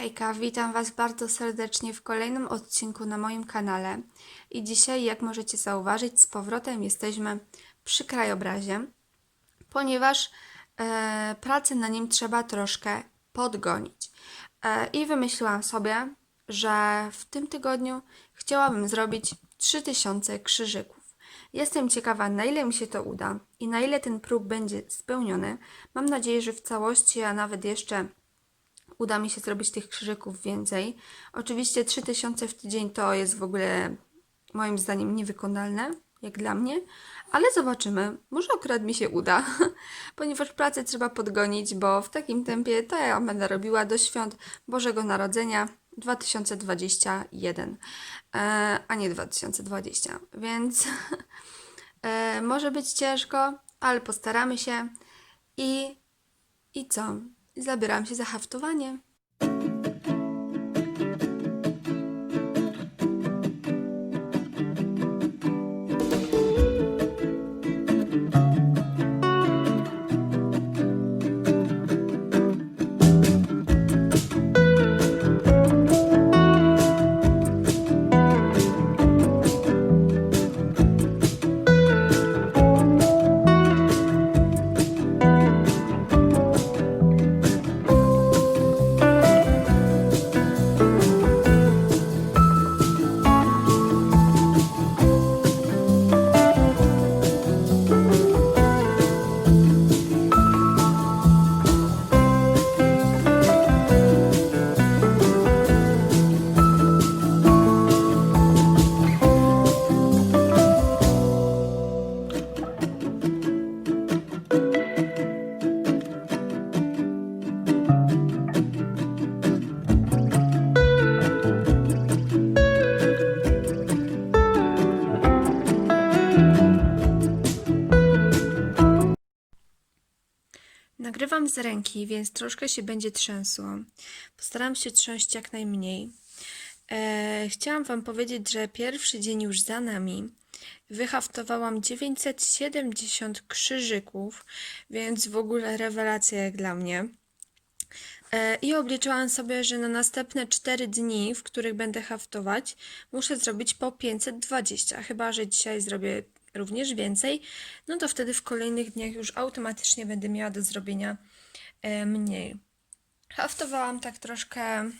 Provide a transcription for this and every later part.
Hejka, witam Was bardzo serdecznie w kolejnym odcinku na moim kanale. I dzisiaj, jak możecie zauważyć, z powrotem jesteśmy przy krajobrazie, ponieważ e, pracy na nim trzeba troszkę podgonić. E, I wymyśliłam sobie, że w tym tygodniu chciałabym zrobić 3000 krzyżyków. Jestem ciekawa, na ile mi się to uda i na ile ten próg będzie spełniony. Mam nadzieję, że w całości, a nawet jeszcze uda mi się zrobić tych krzyżyków więcej. Oczywiście 3000 w tydzień to jest w ogóle moim zdaniem niewykonalne, jak dla mnie, ale zobaczymy. Może akurat mi się uda, ponieważ pracę trzeba podgonić, bo w takim tempie to ja będę robiła do świąt Bożego Narodzenia 2021, e, a nie 2020, więc e, może być ciężko, ale postaramy się i, i co? Zabieram się za haftowanie. Nagrywam z ręki, więc troszkę się będzie trzęsło. Postaram się trząść jak najmniej. E, chciałam Wam powiedzieć, że pierwszy dzień już za nami. Wyhaftowałam 970 krzyżyków, więc w ogóle rewelacja jak dla mnie. E, I obliczyłam sobie, że na następne 4 dni, w których będę haftować, muszę zrobić po 520. Chyba, że dzisiaj zrobię również więcej, no to wtedy w kolejnych dniach już automatycznie będę miała do zrobienia e, mniej. Haftowałam tak troszkę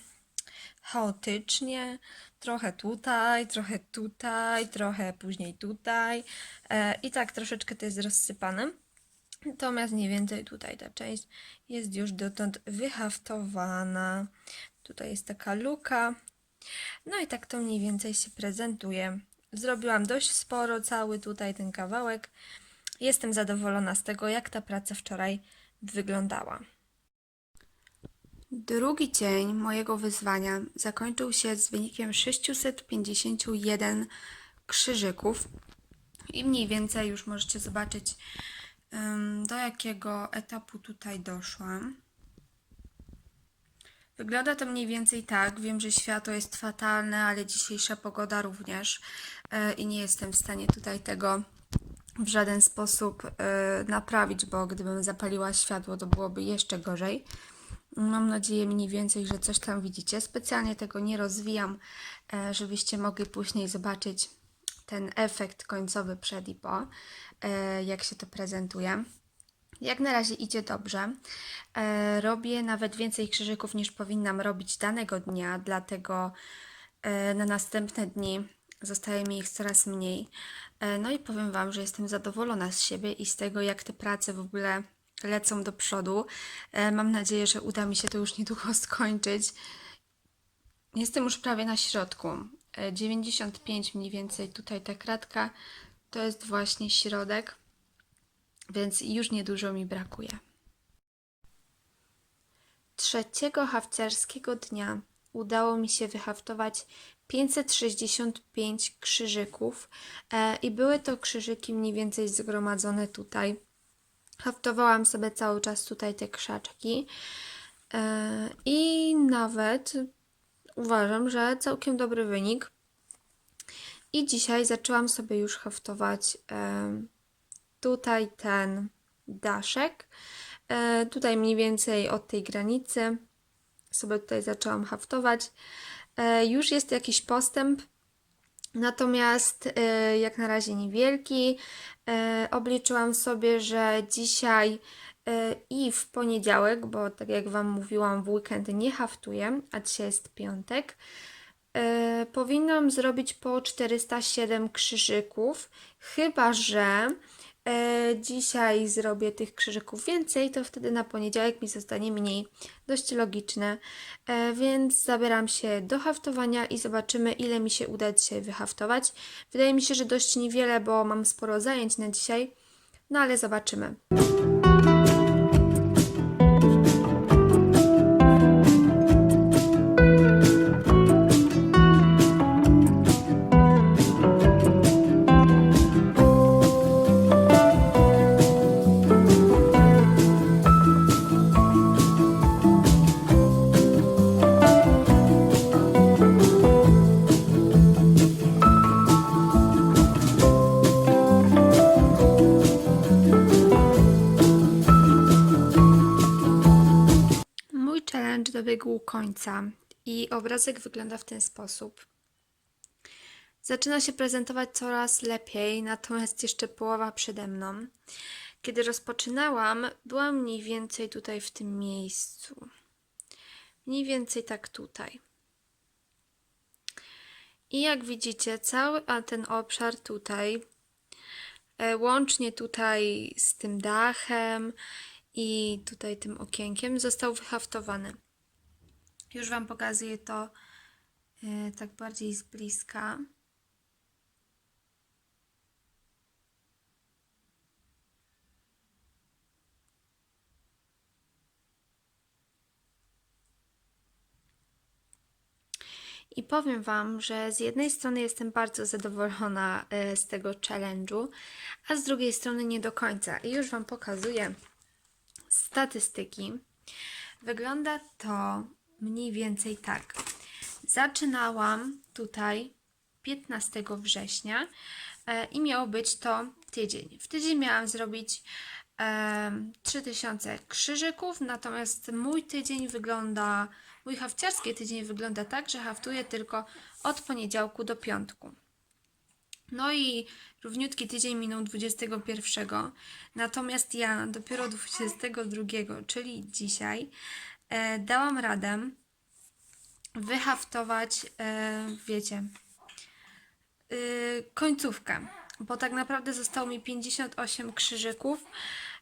chaotycznie, trochę tutaj, trochę tutaj, trochę później tutaj e, i tak troszeczkę to jest rozsypane. Natomiast mniej więcej tutaj ta część jest już dotąd wyhaftowana. Tutaj jest taka luka. No i tak to mniej więcej się prezentuje. Zrobiłam dość sporo, cały tutaj ten kawałek. Jestem zadowolona z tego, jak ta praca wczoraj wyglądała. Drugi dzień mojego wyzwania zakończył się z wynikiem 651 krzyżyków. I mniej więcej już możecie zobaczyć, do jakiego etapu tutaj doszłam. Wygląda to mniej więcej tak. Wiem, że światło jest fatalne, ale dzisiejsza pogoda również e, i nie jestem w stanie tutaj tego w żaden sposób e, naprawić, bo gdybym zapaliła światło, to byłoby jeszcze gorzej. Mam nadzieję mniej więcej, że coś tam widzicie. Specjalnie tego nie rozwijam, e, żebyście mogli później zobaczyć ten efekt końcowy przed i po, jak się to prezentuje. Jak na razie idzie dobrze. E, robię nawet więcej krzyżyków niż powinnam robić danego dnia, dlatego e, na następne dni zostaje mi ich coraz mniej. E, no i powiem Wam, że jestem zadowolona z siebie i z tego, jak te prace w ogóle lecą do przodu. Mam nadzieję, że uda mi się to już niedługo skończyć. Jestem już prawie na środku. E, 95 mniej więcej tutaj ta kratka to jest właśnie środek, więc już niedużo mi brakuje. Trzeciego hafciarskiego dnia udało mi się wyhaftować 565 krzyżyków e, i były to krzyżyki mniej więcej zgromadzone tutaj. Haftowałam sobie cały czas tutaj te krzaczki e, i nawet uważam, że całkiem dobry wynik. I dzisiaj zaczęłam sobie już haftować e, tutaj ten daszek. E, tutaj mniej więcej od tej granicy sobie tutaj zaczęłam haftować. E, już jest jakiś postęp, natomiast e, jak na razie niewielki. Obliczyłam sobie, że dzisiaj i w poniedziałek, bo tak jak Wam mówiłam, w weekend nie haftuję, a dzisiaj jest piątek. Powinnam zrobić po 407 krzyżyków, chyba że dzisiaj zrobię tych krzyżyków więcej, to wtedy na poniedziałek mi zostanie mniej. Dość logiczne, e, więc zabieram się do haftowania i zobaczymy, ile mi się uda dzisiaj wyhaftować. Wydaje mi się, że dość niewiele, bo mam sporo zajęć na dzisiaj, no ale zobaczymy. Challenge dobiegł końca i obrazek wygląda w ten sposób. Zaczyna się prezentować coraz lepiej, natomiast jeszcze połowa przede mną. Kiedy rozpoczynałam, byłam mniej więcej tutaj w tym miejscu. Mniej więcej tak tutaj. I jak widzicie, cały ten obszar tutaj, e, łącznie tutaj z tym dachem i tutaj tym okienkiem, został wyhaftowany. Już Wam pokazuję to e, tak bardziej z bliska. I powiem Wam, że z jednej strony jestem bardzo zadowolona e, z tego challenge'u, a z drugiej strony nie do końca. I już Wam pokazuję statystyki. Wygląda to mniej więcej tak. Zaczynałam tutaj 15 września e, i miało być to tydzień. W tydzień miałam zrobić e, 3000 krzyżyków, natomiast mój tydzień wygląda, mój hafciarski tydzień wygląda tak, że haftuję tylko od poniedziałku do piątku. No i równiutki tydzień minął 21, natomiast ja dopiero 22, czyli dzisiaj, dałam radę wyhaftować, e, wiecie, y, końcówkę, bo tak naprawdę zostało mi 58 krzyżyków,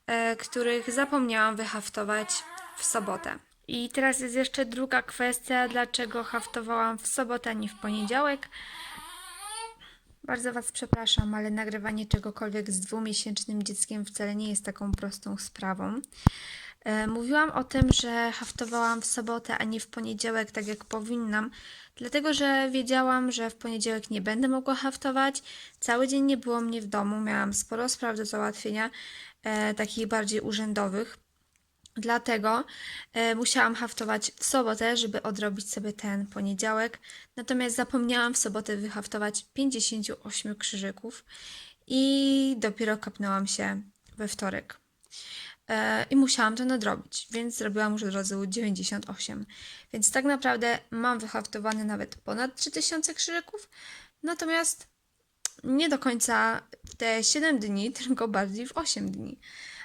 e, których zapomniałam wyhaftować w sobotę. I teraz jest jeszcze druga kwestia, dlaczego haftowałam w sobotę, a nie w poniedziałek. Bardzo Was przepraszam, ale nagrywanie czegokolwiek z dwumiesięcznym dzieckiem wcale nie jest taką prostą sprawą. E, Mówiłam o tym, że haftowałam w sobotę, a nie w poniedziałek, tak jak powinnam, dlatego że wiedziałam, że w poniedziałek nie będę mogła haftować. Cały dzień nie było mnie w domu, miałam sporo spraw do załatwienia, e, takich bardziej urzędowych. Dlatego e, musiałam haftować w sobotę, żeby odrobić sobie ten poniedziałek. Natomiast zapomniałam w sobotę wyhaftować 58 krzyżyków i dopiero kapnęłam się we wtorek. E, I musiałam to nadrobić, więc zrobiłam już od razu 98. Więc tak naprawdę mam wyhaftowane nawet ponad 3000 krzyżyków, natomiast nie do końca w te 7 dni, tylko bardziej w 8 dni.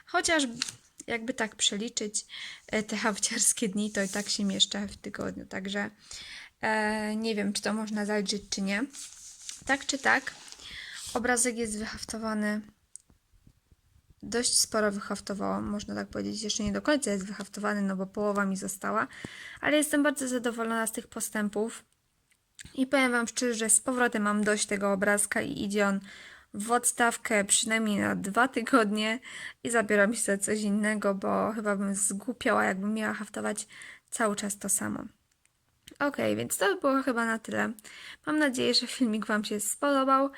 Chociaż jakby tak przeliczyć e, te hafciarskie dni, to i tak się mieszczę w tygodniu, także e, nie wiem, czy to można zaliczyć, czy nie. Tak czy tak, obrazek jest wyhaftowany. Dość sporo wyhaftowałam, można tak powiedzieć. Jeszcze nie do końca jest wyhaftowany, no bo połowa mi została, ale jestem bardzo zadowolona z tych postępów. I powiem Wam szczerze, że z powrotem mam dość tego obrazka i idzie on w odstawkę przynajmniej na dwa tygodnie i zabieram się za coś innego, bo chyba bym zgłupiała, jakbym miała haftować cały czas to samo. Ok, więc to było chyba na tyle. Mam nadzieję, że filmik Wam się spodobał.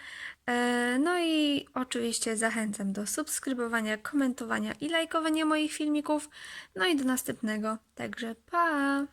E, No i oczywiście zachęcam do subskrybowania, komentowania i lajkowania moich filmików. No i do następnego. Także pa!